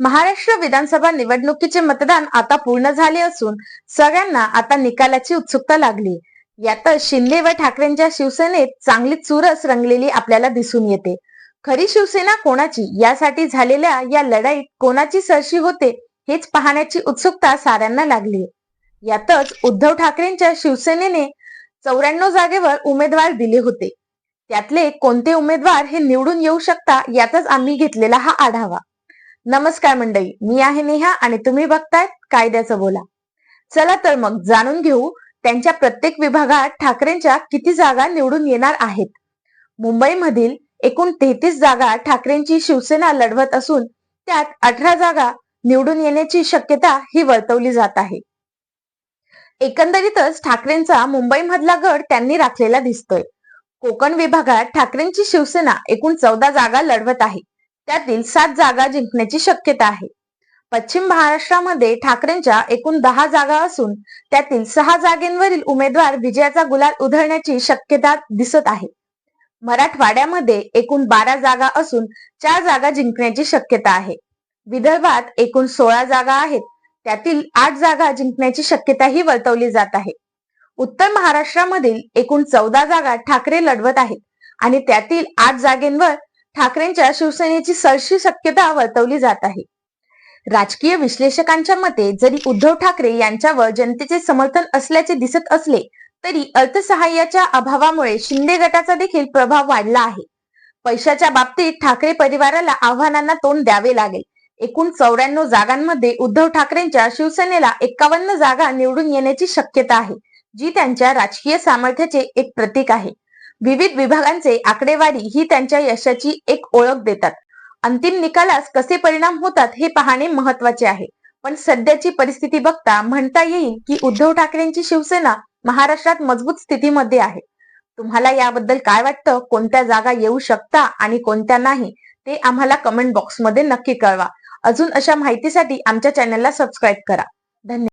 महाराष्ट्र विधानसभा निवडणुकीचे मतदान आता पूर्ण झाले असून सगळ्यांना आता निकालाची उत्सुकता लागली. यातच शिंदे व ठाकरेंच्या शिवसेनेत चांगली चुरस रंगलेली आपल्याला दिसून येते. खरी शिवसेना कोणाची? यासाठी झालेल्या या लढाईत कोणाची सरशी होते? हेच पाहण्याची उत्सुकता साऱ्यांना लागली. यातच उद्धव ठाकरेंच्या शिवसेनेने चौऱ्याण्णव जागेवर उमेदवार दिले होते. त्यातले कोणते उमेदवार हे निवडून येऊ शकता याचाच आम्ही घेतलेला हा आढावा. नमस्कार मंडळी मी आहे नेहा आणि तुम्ही बघतायत कायद्याचं बोला. चला तर मग जाणून घेऊ त्यांच्या प्रत्येक विभागात ठाकरेंच्या किती जागा निवडून येणार आहेत. मुंबईमधील एकूण तेहतीस जागा ठाकरेंची शिवसेना लढवत असून त्यात अठरा जागा निवडून येण्याची शक्यता ही वर्तवली जात आहे. एकंदरीतच ठाकरेंचा मुंबईमधला गड त्यांनी राखलेला दिसतोय. कोकण विभागात ठाकरेंची शिवसेना एकूण चौदा जागा लढवत आहे. त्यातील सात जागा जिंकण्याची शक्यता आहे. पश्चिम महाराष्ट्रामध्ये ठाकरेंच्या एकूण दहा जागा असून त्यातील सहा जागेंवरील उमेदवार विजयाचा गुलाल उधळण्याची शक्यता दिसत आहे. मराठवाड्यामध्ये एकूण बारा जागा असून चार जागा जिंकण्याची शक्यता आहे. विदर्भात एकूण सोळा जागा आहेत. त्यातील आठ जागा जिंकण्याची शक्यताही वर्तवली जात आहे. उत्तर महाराष्ट्रामधील एकूण चौदा जागा ठाकरे लढवत आहेत आणि त्यातील आठ जागेंवर ठाकरेंच्या शिवसेनेची सरशी शक्यता वर्तवली जात आहे. राजकीय विश्लेषकांच्या मते जरी उद्धव ठाकरे यांच्यावर जनतेचे समर्थन असल्याचे दिसत असले तरी अर्थसहाय्याच्या अभावामुळे शिंदे गटाचा देखील प्रभाव वाढला आहे. पैशाच्या बाबतीत ठाकरे परिवाराला आव्हानांना तोंड द्यावे लागेल. एकूण चौऱ्याण्णव जागांमध्ये उद्धव ठाकरेंच्या शिवसेनेला एकावन्न जागा निवडून येण्याची शक्यता आहे जी त्यांच्या राजकीय सामर्थ्याचे एक प्रतीक आहे. विविध विभागांचे आकडेवारी ही त्यांच्या यशाची एक ओळख देतात. अंतिम निकालास कसे परिणाम होतात हे पाहणे महत्त्वाचे आहे. पण सध्याची परिस्थिती बघता म्हणता येईल की उद्धव ठाकरेंची शिवसेना महाराष्ट्रात मजबूत स्थितीमध्ये आहे. तुम्हाला याबद्दल काय वाटतं? कोणत्या जागा येऊ शकता आणि कोणत्या नाही? ते आम्हाला कमेंट बॉक्समध्ये नक्की कळवा. अजून अशा माहितीसाठी आमच्या चॅनलला सबस्क्राईब करा. धन्यवाद